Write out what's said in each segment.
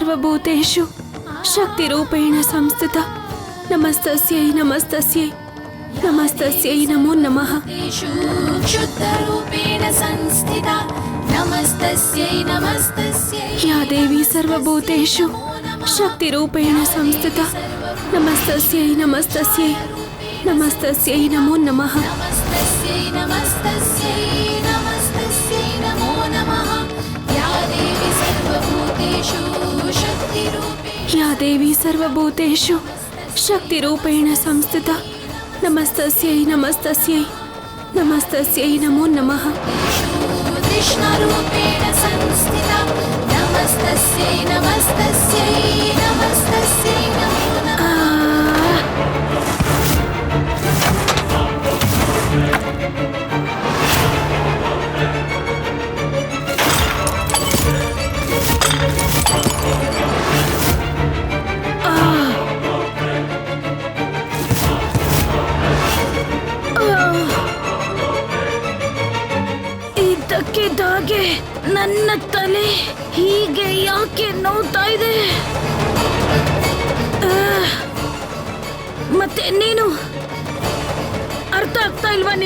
సర్వభూతేషు శక్తి రూపేణ సంస్థిత. నమస్తస్యై నమస్తస్యై నమస్తస్యై నమో నమః. శుద్ధ రూపేణ సంస్థిత. నమస్తస్యై నమస్తస్యై. యా దేవి సర్వభూతేషు శక్తి రూపేణ సంస్థిత. నమస్తస్యై నమస్తస్యై నమస్తస్యై నమో నమః. నమస్తస్యై నమస్తస్యై నమస్తస్యై నమో నమః. యా దేవి సర్వభూతేషు యా దేవి సర్వభూతేషు శక్తి రూపేణ సంస్థిత. నమస్తస్యై నమస్తస్యై నమస్తస్యై నమో నమ. కృష్ణరూపేణ సంస్థిత.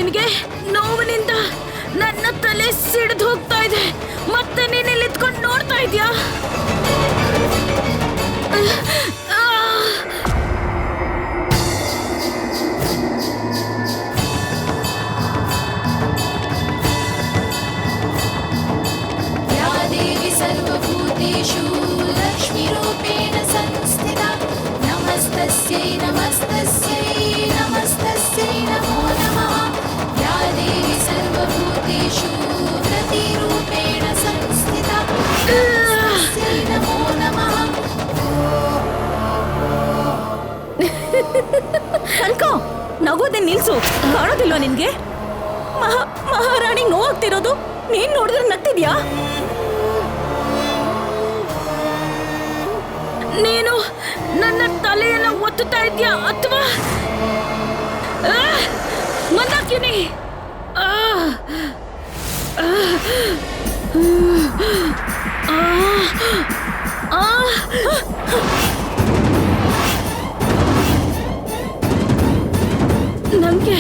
ಆಗ್ತಾ ಕಾಣೋದಿಲ್ವಾ ನಿನ್ಗೆ ಮಹಾ ಮಹಾರಾಣಿ ನೋವಾಗ್ತಿರೋದು ನೀನ್ ನೋಡಿದ್ರೆ ನಗ್ತಿದ್ಯಾ ನೀನು ನನ್ನ ತಲೆಯನ್ನ ಒತ್ತುತ್ತಾ ಇದ್ಯಾ ಅಥವಾ ಮಂದಾಕಿನಿ ನಂಗೆ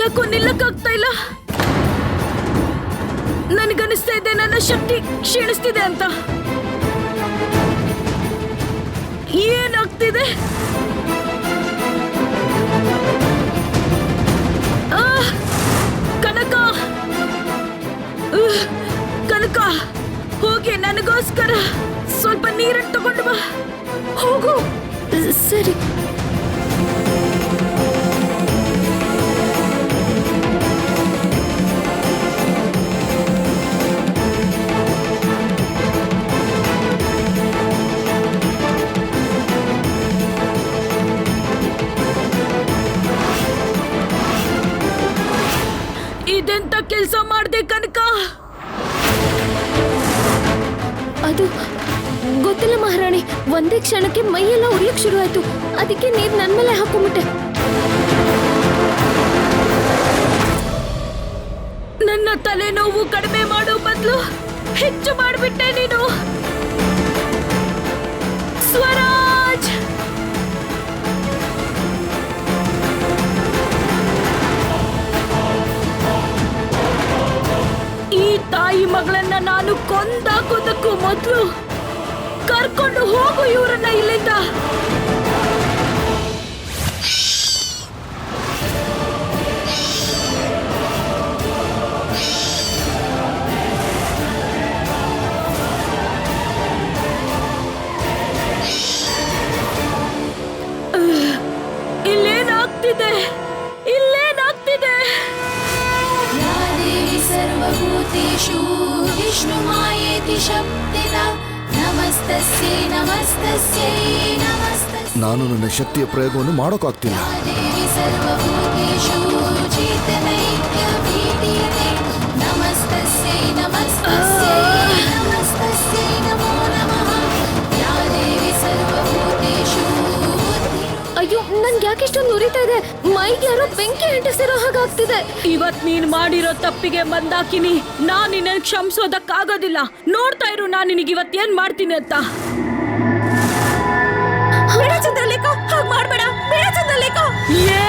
ಯಾಕೋ ನಿಲ್ಲಕ್ಕಾಗ್ತಾ ಇಲ್ಲ? ನನಗನಿಸ್ತಾ ಇದೆ, ನನ್ನ ಶಕ್ತಿ ಕ್ಷೀಣಿಸ್ತಿದೆ ಅಂತ. ಏನಾಗ್ತಿದೆ? ಕನಕ. ಕನಕ, ಹೋಗಿ ನನಗೋಸ್ಕರ ಸ್ವಲ್ಪ ನೀರನ್ನು ತಗೊಂಡು ಬಾ. ಹೋಗು. ಸರಿ. ಕೆಲಸ ಮಾಡ್ದೆ ಕನಕ. ಅದು ಗೊತ್ತಿಲ್ಲ ಮಹಾರಾಣಿ ಒಂದೇ ಕ್ಷಣಕ್ಕೆ ಮೈಯೆಲ್ಲ ಉರಿಯಕ್ ಶುರು ಆಯ್ತು ಅದಕ್ಕೆ ನೀರ್ ನನ್ನ ಮೇಲೆ ಹಾಕೊಂಬಿಟ್ಟೆ. ನನ್ನ ತಲೆನೋವು ಕಡಿಮೆ ಮಾಡೋ ಬದಲು ಹೆಚ್ಚು ಮಾಡಿಬಿಟ್ಟೆ ನೀನು. ಸ್ವರಾಜ್ ತಾಯಿ ಮಗಳನ್ನ ನಾನು ಕೊಂದಾಕೋದಕ್ಕೂ ಮೊದಲು ಕರ್ಕೊಂಡು ಹೋಗು ಇವರನ್ನ ಇಲ್ಲಿಂದ. ಇಲ್ಲೇನಾಗ್ತಿದೆ? ನಾನು ನನ್ನ ಶಕ್ತಿಯ ಪ್ರಯೋಗವನ್ನು ಮಾಡೋಕ್ಕಾಗ್ತಿಲ್ಲ. ಯಾಕೆಷ್ಟೊಂದು ಉರಿತಾ ಇದೆ. ಮೈಗೆ ಯಾರೋ ಬೆಂಕಿ ಅಂಟಿಸಿರೋ ಹಾಗಾಗ್ತಿದೆ. ಇವತ್ ನೀನ್ ಮಾಡಿರೋ ತಪ್ಪಿಗೆ ಬಂದಾಕಿನಿ ನಾನ್ ನಿನ್ನ ಕ್ಷಮಿಸೋದಕ್ಕಾಗೋದಿಲ್ಲ. ನೋಡ್ತಾ ಇರು ನಾನ್ ನಿನಗ್ ಇವತ್ ಏನ್ ಮಾಡ್ತೀನಿ ಅಂತ. ಚಂದ್ರಲೇಖ ಹಾಗ್ ಮಾಡ್ಬೇಡ. ಬೇಡ ಚಂದ್ರಲೇಖ. ಏ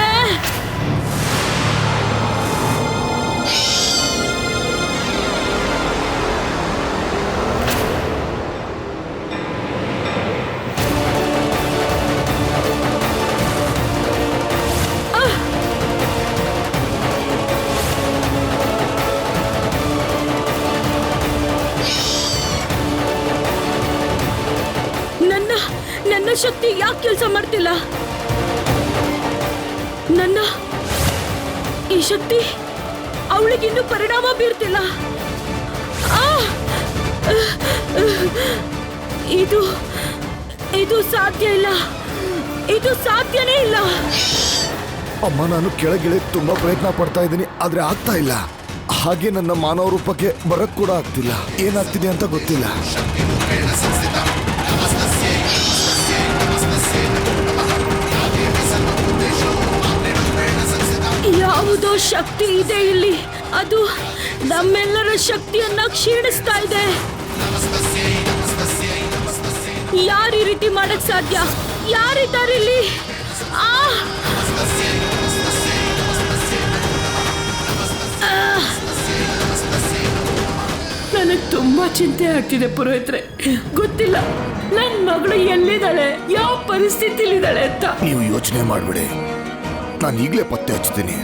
ಶಕ್ತಿ ಅವಳಿಗಿನ್ನೂ ಪರಿಣಾಮ ಬೀರ್ತಿಲ್ಲ! ಇದು ಇದು ಸಾಧ್ಯ ಇಲ್ಲ. ಇದು ಸಾಧ್ಯನೇ ಇಲ್ಲ. ಅಮ್ಮ, ನಾನು ಕೆಳಗಿಳಿ ತುಂಬಾ ಪ್ರಯತ್ನ ಪಡ್ತಾ ಇದ್ದೀನಿ, ಆದ್ರೆ ಆಗ್ತಾ ಇಲ್ಲ. ಹಾಗೆ ನನ್ನ ಮಾನವ ರೂಪಕ್ಕೆ ಬರಕ್ ಕೂಡ ಆಗ್ತಿಲ್ಲ. ಏನಾಗ್ತಿದೆ ಅಂತ ಗೊತ್ತಿಲ್ಲ. ಯಾವುದೋ ಶಕ್ತಿ ಇದೆ ಇಲ್ಲಿ. ಅದು ನಮ್ಮೆಲ್ಲರ ಶಕ್ತಿಯನ್ನ ಕ್ಷೀಣಿಸ್ತಾ ಇದೆ. ಯಾರು ಈ ರೀತಿ ಮಾಡಕ್ ಸಾಧ್ಯ? ಯಾರಿದ್ದಾರೆ ಇಲ್ಲಿ? ಆ! ನನಗ್ ತುಂಬಾ ಚಿಂತೆ ಆಗ್ತಿದೆ ಪುರೋಹಿತ್ರೆ. ಗೊತ್ತಿಲ್ಲ. ನನ್ನ ಮಗಳು ಎಲ್ಲಿದ್ದಾಳೆ? ಯಾವ ಪರಿಸ್ಥಿತಿಲಿದ್ದಾಳೆ ಅಂತ. ನೀವು ಯೋಚನೆ ಮಾಡ್ಬಿಡಿ. ನಾನು ಈಗಲೇ ಪತ್ತೆ ಹಚ್ತೀನಿ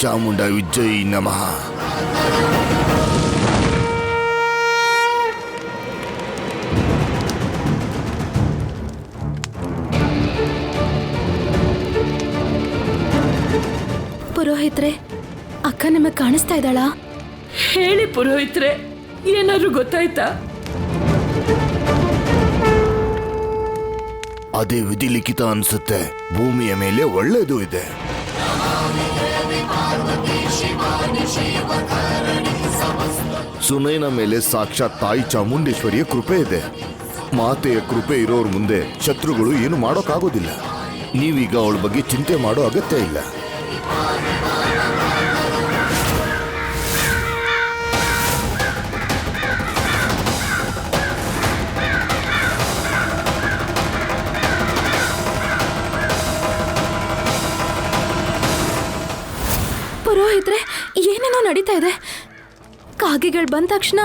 ಚಾಮುಂಡ ವಿಜಯ್ ನಮಃ. ಪುರೋಹಿತ್ರೆ ಅಕ್ಕ ನಿಮಗೆ ಕಾಣಿಸ್ತಾ ಇದ್ದಾಳ? ಹೇಳಿ ಪುರೋಹಿತ್ರೆ ಏನಾದ್ರು ಗೊತ್ತಾಯ್ತಾ? ಅದೇ ವಿಧಿಲಿಖಿತ ಅನ್ಸುತ್ತೆ. ಭೂಮಿಯ ಮೇಲೆ ಒಳ್ಳೇದು ಇದೆ. ಸುನೈನ ಮೇಲೆ ಸಾಕ್ಷಾತ್ ತಾಯಿ ಚಾಮುಂಡೇಶ್ವರಿಯ ಕೃಪೆ ಇದೆ. ಮಾತೆಯ ಕೃಪೆ ಇರೋರ್ ಮುಂದೆ ಶತ್ರುಗಳು ಏನು ಮಾಡೋಕ್ಕಾಗೋದಿಲ್ಲ. ನೀವೀಗ ಅವಳ ಬಗ್ಗೆ ಚಿಂತೆ ಮಾಡೋ ಅಗತ್ಯ ಇಲ್ಲ. ನಡೀತಾ ಇದೆ. ಕಾಗೆಗಳು ಬಂದ ತಕ್ಷಣ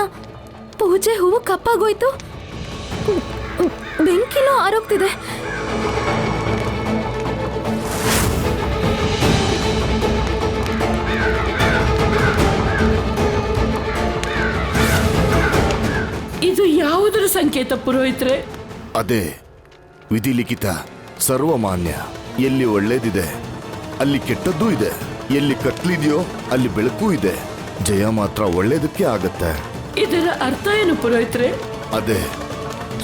ಪೂಜೆ ಹೂವು ಕಪ್ಪಾಗೋಯ್ತು. ಬೆಂಕಿನೂ ಆರೋಗ್ತಿದೆ. ಇದು ಯಾವುದರ ಸಂಕೇತ ಪುರೋಹಿತ್ರೆ? ಅದೇ ವಿಧಿಲಿಖಿತ ಸರ್ವಮಾನ್ಯ ಎಲ್ಲಿ ಒಳ್ಳೇದಿದೆ ಅಲ್ಲಿ ಕೆಟ್ಟದ್ದೂ ಇದೆ. ಎಲ್ಲಿ ಕತ್ಲಿದೆಯೋ ಅಲ್ಲಿ ಬೆಳಕು ಇದೆ. ಜಯ ಮಾತ್ರ ಒಳ್ಳೇದಕ್ಕೆ ಆಗತ್ತೆ. ಇದರ ಅರ್ಥ ಏನು ಪುರೋಹಿತ್ರೆ? ಅದೇ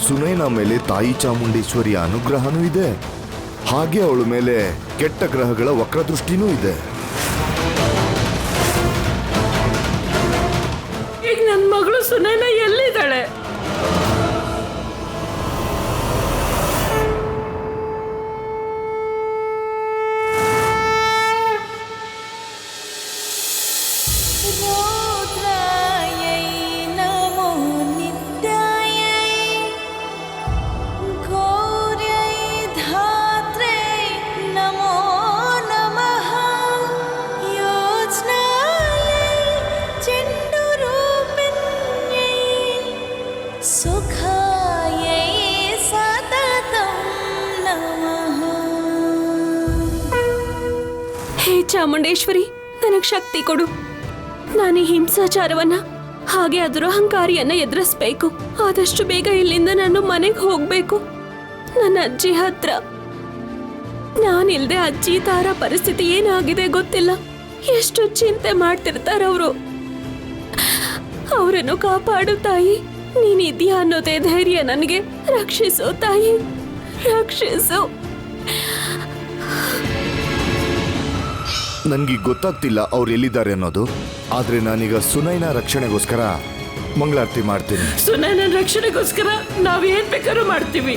ಸುನೈನ ಮೇಲೆ ತಾಯಿ ಚಾಮುಂಡೇಶ್ವರಿಯ ಅನುಗ್ರಹನೂ ಇದೆ. ಹಾಗೆ ಅವಳ ಮೇಲೆ ಕೆಟ್ಟ ಗ್ರಹಗಳ ವಕ್ರದೃಷ್ಟಿನೂ ಇದೆ. ಈಗ ನನ್ನ ಮಗಳು ಸುನೈನ ಚಾಮುಂಡೇಶ್ವರಿ, ನನಗೆ ಶಕ್ತಿ ಕೊಡು. ನಾನು ಹಿಂಸಾಚಾರವನ್ನ, ಹಾಗೆ ಅದರ ಅಹಂಕಾರಿಯನ್ನ ಎದುರಿಸ್ಬೇಕು. ಆದಷ್ಟು ಬೇಗ ಇಲ್ಲಿಂದ ನಾನು ಮನೆಗೆ ಹೋಗ್ಬೇಕು. ನನ್ನ ಅಜ್ಜಿ ಹತ್ರ. ನಾನಿಲ್ದೆ ಅಜ್ಜಿ ತಾರ ಪರಿಸ್ಥಿತಿ ಏನಾಗಿದೆ ಗೊತ್ತಿಲ್ಲ. ಎಷ್ಟು ಚಿಂತೆ ಮಾಡ್ತಿರ್ತಾರ ಅವರು. ಅವರನ್ನು ಕಾಪಾಡು ತಾಯಿ. ನೀನಿದ್ಯಾ ಅನ್ನೋದೇ ಧೈರ್ಯ ನನಗೆ. ರಕ್ಷಿಸು ತಾಯಿ. ರಕ್ಷಿಸು. ನನ್ಗೆ ಗೊತ್ತಾಗ್ತಿಲ್ಲ ಅವ್ರು ಎಲ್ಲಿದ್ದಾರೆ ಅನ್ನೋದು ಆದ್ರೆ ನಾನೀಗ ಸುನೈನ ರಕ್ಷಣೆಗೋಸ್ಕರ ಮಂಗಳಾರತಿ ಮಾಡ್ತೀನಿ ಸುನೈನ ರಕ್ಷಣೆಗೋಸ್ಕರ ನಾವ್ ಏನ್ ಬೇಕಾದ್ರೂ ಮಾಡ್ತೀವಿ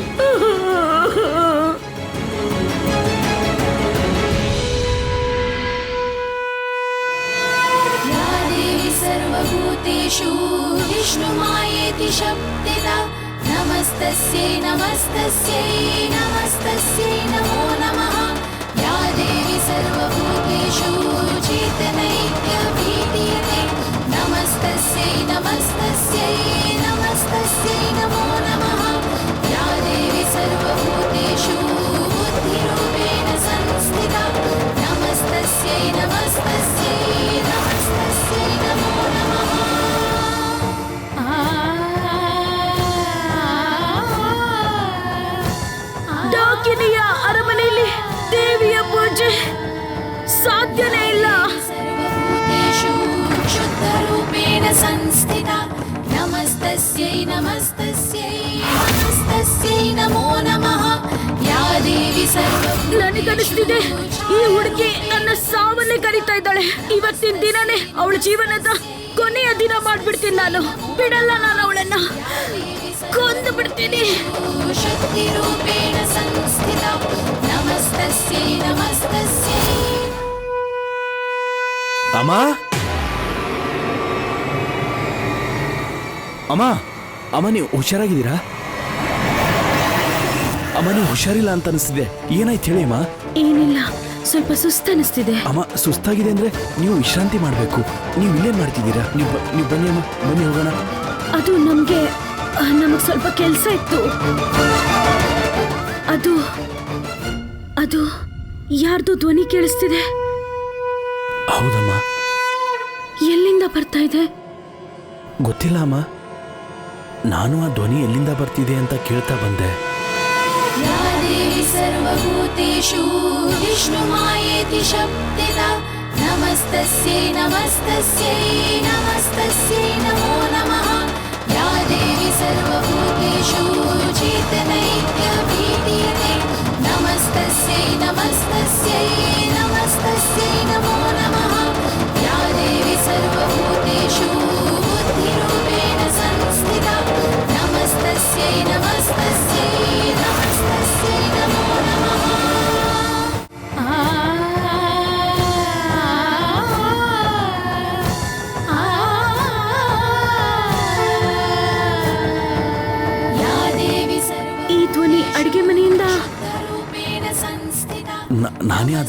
या देवी सर्वभूतेषु विष्णुमायेति शब्दिता नमस्तस्यै नमस्तस्यै नमस्तस्यै नमो नमः या सर्वभूतेषु नमस्तस्यै नमस्तस्यै नमस्तस्यै ಸಾಧ್ಯನೇ ಇಲ್ಲ. ಶುದ್ಧರೂಪೇಣ ಸಂಸ್ಥಿತ. ನಮಸ್ತಸ್ಯೈ ನಮಸ್ತಸ್ಯೈ ನಮೋ ನಮಃ. ಯಾ ದೇವಿ ಸರ್ವ ನನಗನಿಸ್ತಿದೆ ಈ ಹುಡುಗಿ ನನ್ನ ಸಾವನ್ನೇ ಕರೀತಾ ಇದ್ದಾಳೆ. ಇವತ್ತಿನ ದಿನನೇ ಅವಳ ಜೀವನದ ಕೊನೆಯ ದಿನ ಮಾಡ್ಬಿಡ್ತೀನಿ ನಾನು. ಬಿಡಲ್ಲ ನಾನು ಅವಳನ್ನ. ಕೊಂದು ಬಿಡ್ತೀನಿ. ಶಕ್ತಿ ರೂಪೇಣ ಸಂಸ್ಥಿತ. ನಮಸ್ತಸ್ಯೈ ನಮಸ್ತಸ್ಯೈ ಅಮ್ಮ? ಅಮ್ಮ ಅಮ್ಮ ನೀವು ಹುಷಾರಾಗಿದ್ದೀರಾ? ಅಮ್ಮ ನೀವು ಹುಷಾರಿಲ್ಲ ಅಂತ ಅನಿಸ್ತಿದೆ. ಏನಾಯ್ತು ಹೇಳಿ ಅಮ್ಮ? ಏನಿಲ್ಲ ಸ್ವಲ್ಪ ಸುಸ್ತ ಅನಿಸ್ತಿದೆ. ಅಮ್ಮ ಸುಸ್ತಾಗಿದೆ ಅಂದ್ರೆ ನೀವು ವಿಶ್ರಾಂತಿ ಮಾಡಬೇಕು. ನೀವು ಇಲ್ಲೇನ್ ಮಾಡ್ತಿದ್ದೀರಾ? ನೀವು ನೀವು ಬನ್ನಿ ಅಮ್ಮ ಬನ್ನಿ ಹೋಗೋಣ. ಅದು ನಮ್ಗೆ ನಮಗ್ ಸ್ವಲ್ಪ ಕೆಲ್ಸ ಇತ್ತು. ಅದು ಅದು ಯಾರ್ದು ಧ್ವನಿ ಕೇಳಿಸ್ತಿದೆ? ಹೌದಮ್ಮ. ಎಲ್ಲಿಂದ ಬರ್ತಾ ಇದೆ? ಗೊತ್ತಿಲ್ಲ ಅಮ್ಮ. ನಾನು ಆ ಧ್ವನಿ ಎಲ್ಲಿಂದ ಬರ್ತಿದೆ ಅಂತ ಕೇಳ್ತಾ ಬಂದೆ. ಸರ್ವಭೂತೇಷು ವಿಷ್ಣು ಮಾಯೇತಿ ಶಬ್ದಿತ ನಮಸ್ತಸ್ಯೈ ನಮಸ್ತಸ್ಯೈ ನಮಸ್ತಸ್ಯೈ ನಮೋ ನಮಃ. ಯಾ ದೇವಿ ಸರ್ವಭೂತೇಷು ಚೇತನೈತ್ಯ Marina.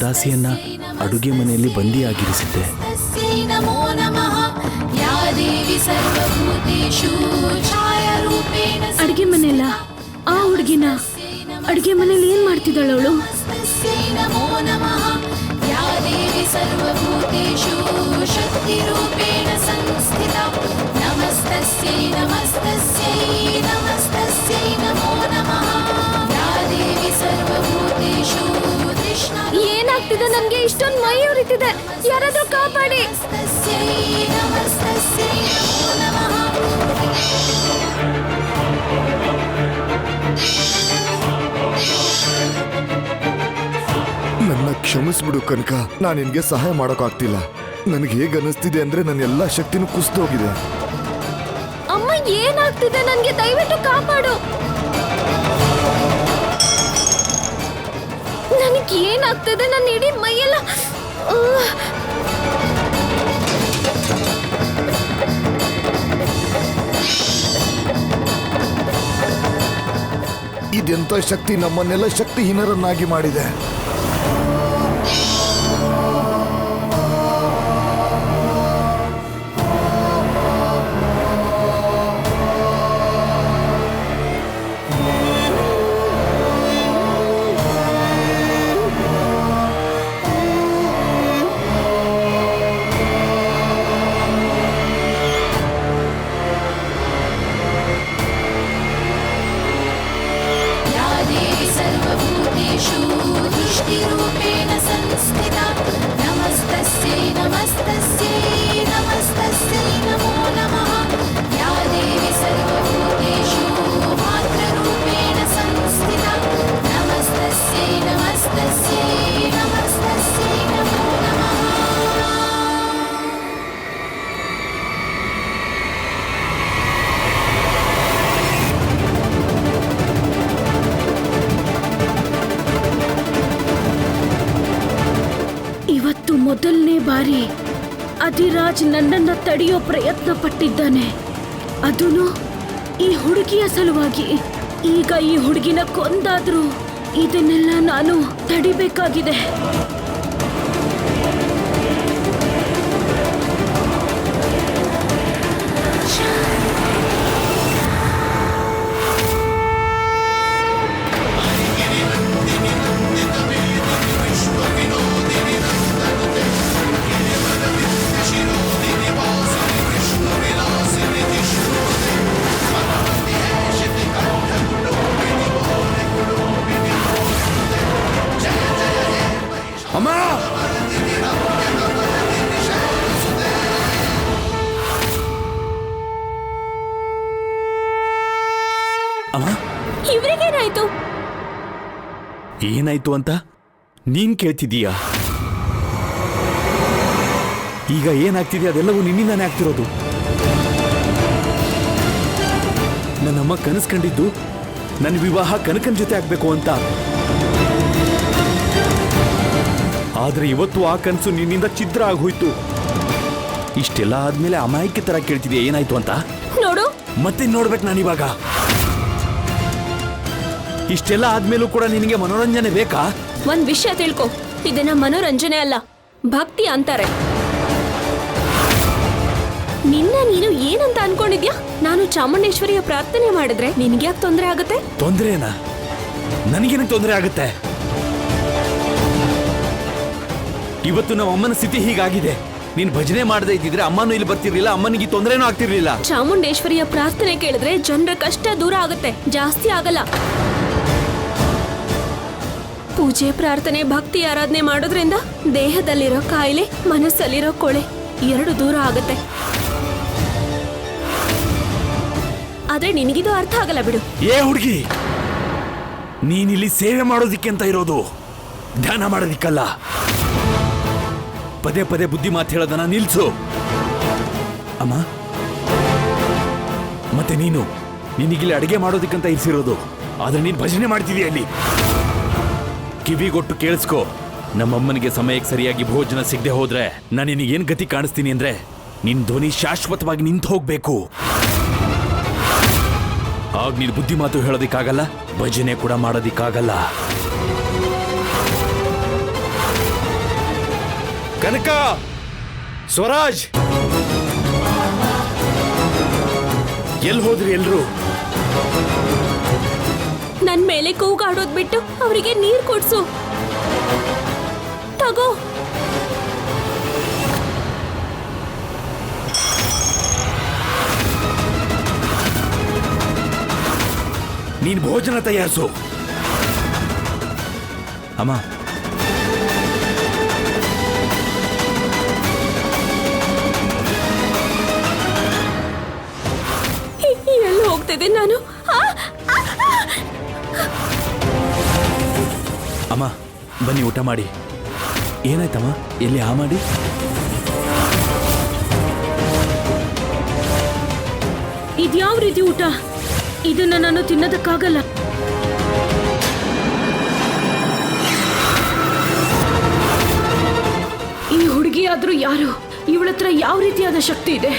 ದಾಸಿಯನ್ನ ಅಡುಗೆ ಮನೆಯಲ್ಲಿ ಬಂದಿಯಾಗಿರಿಸಿದ್ದೆ. ಅಡುಗೆ ಮನೆಯಲ್ಲ ಆ ಹುಡುಗಿನ ಅಡುಗೆ ಮನೇಲಿ ಏನ್ ಮಾಡ್ತಿದ್ದಾಳೆ ಅವಳು? ನಮಸ್ತಸ್ಯೈ ನಮಸ್ತಸ್ಯೈ ನಮಸ್ತಸ್ಯೈ. ಇದು ನನ್ಗೆ ಇಷ್ಟೊಂದು ಮೈ ಉರಿತಿದೆ. ಯಾರಾದ್ರೂ ಕಾಪಾಡಿ. ನನ್ನ ಕ್ಷಮಿಸ್ಬಿಡು ಕನಕ. ನಾನು ನಿನ್ಗೆ ಸಹಾಯ ಮಾಡೋಕ್ಕಾಗ್ತಿಲ್ಲ ನನಗೆ ಹೇಗೆ ಅನಿಸ್ತಿದೆ ಅಂದ್ರೆ ನನ್ನ ಎಲ್ಲಾ ಶಕ್ತಿನೂ ಕುಸಿದೋಗಿದೆ. ಅಮ್ಮ ಏನಾಗ್ತಿದೆ? ನನಗೆ ದಯವಿಟ್ಟು ಕಾಪಾಡು. ನನಗೆ ಏನಾಗ್ತದೆ ನನ್ನ ಇಡೀ ಮೈಯೆಲ್ಲ! ಇದೆಂತ ಶಕ್ತಿ ನಮ್ಮನ್ನೆಲ್ಲ ಶಕ್ತಿಹೀನರನ್ನಾಗಿ ಮಾಡಿದೆ ಅಧಿರಾಜ್ ನನ್ನನ್ನು ತಡೆಯೋ ಪ್ರಯತ್ನ ಪಟ್ಟಿದ್ದಾನೆ ಅದೂ ಈ ಹುಡುಗಿಯ ಸಲುವಾಗಿ. ಈಗ ಈ ಹುಡುಗಿನ ಕೊಂದಾದ್ರೂ ಇದನ್ನೆಲ್ಲ ನಾನು ತಡಿಬೇಕಾಗಿದೆ. ಇವ್ರಿಗೇನಾಯ್ತು? ಏನಾಯ್ತು ಅಂತ ನೀನ್ ಕೇಳ್ತಿದೀಯ ಈಗ ಏನಾಗ್ತಿದೆ ಅದೆಲ್ಲವೂ ನಿನ್ನಿಂದಾನೇ ಆಗ್ತಿರೋದು. ನನ್ನಮ್ಮ ಕನಸ್ಕೊಂಡಿದ್ದು ನನ್ನ ವಿವಾಹ ಕನಕನ ಜೊತೆ ಆಗ್ಬೇಕು ಅಂತ. ಆದ್ರೆ ಇವತ್ತು ಆ ಕನಸು ನಿನ್ನಿಂದ ಚಿತ್ರ ಆಗೋಯ್ತು. ಇಷ್ಟೆಲ್ಲ ಆದ್ಮೇಲೆ ಅಮಾಯಕ ತರ ಕೇಳ್ತಿದ್ಯಾ ಏನಾಯ್ತು ಅಂತ? ನೋಡು. ಮತ್ತೆ ನೋಡ್ಬೇಕು ನಾನಿವಾಗ. ಇಷ್ಟೆಲ್ಲ ಆದ್ಮೇಲೂ ಕೂಡ ನಿನಗೆ ಮನೋರಂಜನೆ ಬೇಕಾ? ಒಂದ್ ವಿಷಯ ತಿಳ್ಕೊ. ಇದನ್ನ ಮನೋರಂಜನೆ ಅಲ್ಲ ಭಕ್ತಿ ಅಂತಾರೆ. ನಿನ್ನ ನೀನು ಏನಂತ ಅನ್ಕೊಂಡಿದ್ಯಾ? ನಾನು ಚಾಮುಂಡೇಶ್ವರಿಯ ಪ್ರಾರ್ಥನೆ ಮಾಡಿದ್ರೆ ನಿನ್ಗೆ ಯಾಕೆ ತೊಂದರೆ ಆಗುತ್ತೆ? ತೊಂದ್ರೆನಾ? ನನಗೇನಕ್ಕೆ ತೊಂದರೆ ಆಗುತ್ತೆ? ಇವತ್ತು ನಮ್ಮ ಅಮ್ಮನ ಸ್ಥಿತಿ ಹೀಗಾಗಿದೆ. ನೀನ್ ಭಜನೆ ಮಾಡದೇ ಇದ್ದಿದ್ರೆ ಅಮ್ಮನೂ ಇಲ್ಲಿ ಬರ್ತಿರ್ಲಿಲ್ಲ ಅಮ್ಮನಿಗೆ ತೊಂದರೆನೂ ಆಗ್ತಿರ್ಲಿಲ್ಲ. ಚಾಮುಂಡೇಶ್ವರಿಯ ಪ್ರಾರ್ಥನೆ ಕೇಳಿದ್ರೆ ಜನರ ಕಷ್ಟ ದೂರ ಆಗುತ್ತೆ ಜಾಸ್ತಿ ಆಗಲ್ಲ. ಪೂಜೆ, ಪ್ರಾರ್ಥನೆ, ಭಕ್ತಿ ಆರಾಧನೆ ಮಾಡೋದ್ರಿಂದ ದೇಹದಲ್ಲಿರೋ ಕಾಯಿಲೆ, ಮನಸ್ಸಲ್ಲಿರೋ ಕೊಳೆ ಎರಡು ದೂರ ಆಗುತ್ತೆ. ಆದ್ರೆ ನಿನಗಿದು ಅರ್ಥ ಆಗಲ್ಲ ಬಿಡು. ಏ ಹುಡುಗಿ, ನೀನಿಲ್ಲಿ ಸೇವೆ ಮಾಡೋದಿಕ್ಕೆ ಅಂತ ಇರೋದು? ಧ್ಯಾನ ಮಾಡೋದಿಕ್ಕಲ್ಲ. ಪದೇ ಪದೇ ಬುದ್ಧಿ ಮಾತು ಹೇಳೋದನ್ನ ನಿಲ್ಸು. ಅಮ್ಮ, ಮತ್ತೆ ನೀನು? ನಿನಗಿಲ್ಲಿ ಅಡಿಗೆ ಮಾಡೋದಿಕ್ಕಂತ ಇರಿಸಿರೋದು. ಆದ್ರೆ ನೀನ್ ಭಜನೆ ಮಾಡ್ತಿದೀಯ ಅಲ್ಲಿ ಕಿವಿಗೊಟ್ಟು ಕೇಳಿಸ್ಕೋ. ನಮ್ಮಮ್ಮನಿಗೆ ಸಮಯಕ್ಕೆ ಸರಿಯಾಗಿ ಭೋಜನ ಸಿಗದೆ ಹೋದ್ರೆ ನಾನು ನಿನಗೆ ಏನು ಗತಿ ಕಾಣಿಸ್ತೀನಿ ಅಂದ್ರೆ ನಿನ್ ಧ್ವನಿ ಶಾಶ್ವತವಾಗಿ ನಿಂತು ಹೋಗ್ಬೇಕು. ಆಗ ನೀನು ಬುದ್ಧಿ ಮಾತು ಹೇಳೋದಿಕ್ಕಾಗಲ್ಲ, ಭಜನೆ ಕೂಡ ಮಾಡೋದಿಕ್ಕಾಗಲ್ಲ. ಕನಕ! ಸ್ವರಾಜ್! ಎಲ್ಲಿ ಹೋದ್ರಿ ಎಲ್ರು? ನನ್ ಮೇಲೆ ಕೂಗಾಡೋದ್ ಬಿಟ್ಟು ಅವರಿಗೆ ನೀರ್ ಕೊಡ್ಸು. ತಗೋ. ನೀನ್ ಭೋಜನ ತಯಾರಿಸು. ಅಮ್ಮ. ಎಲ್ಲಿ ಹೋಗ್ತಿದ್ದೀನಿ ನಾನು? ಬನ್ನಿ ಊಟ ಮಾಡಿ. ಏನಾಯ್ತಮ್ಮ? ಎಲ್ಲಿ ಆ ಮಾಡಿ? ಇದ್ಯಾವ ರೀತಿ ಊಟ? ಇದನ್ನ ನಾನು ತಿನ್ನೋದಕ್ಕಾಗಲ್ಲ. ಈ ಹುಡುಗಿ ಆದ್ರೂ ಯಾರು? ಇವಳತ್ರ ಯಾವ ರೀತಿಯಾದ ಶಕ್ತಿ ಇದೆ?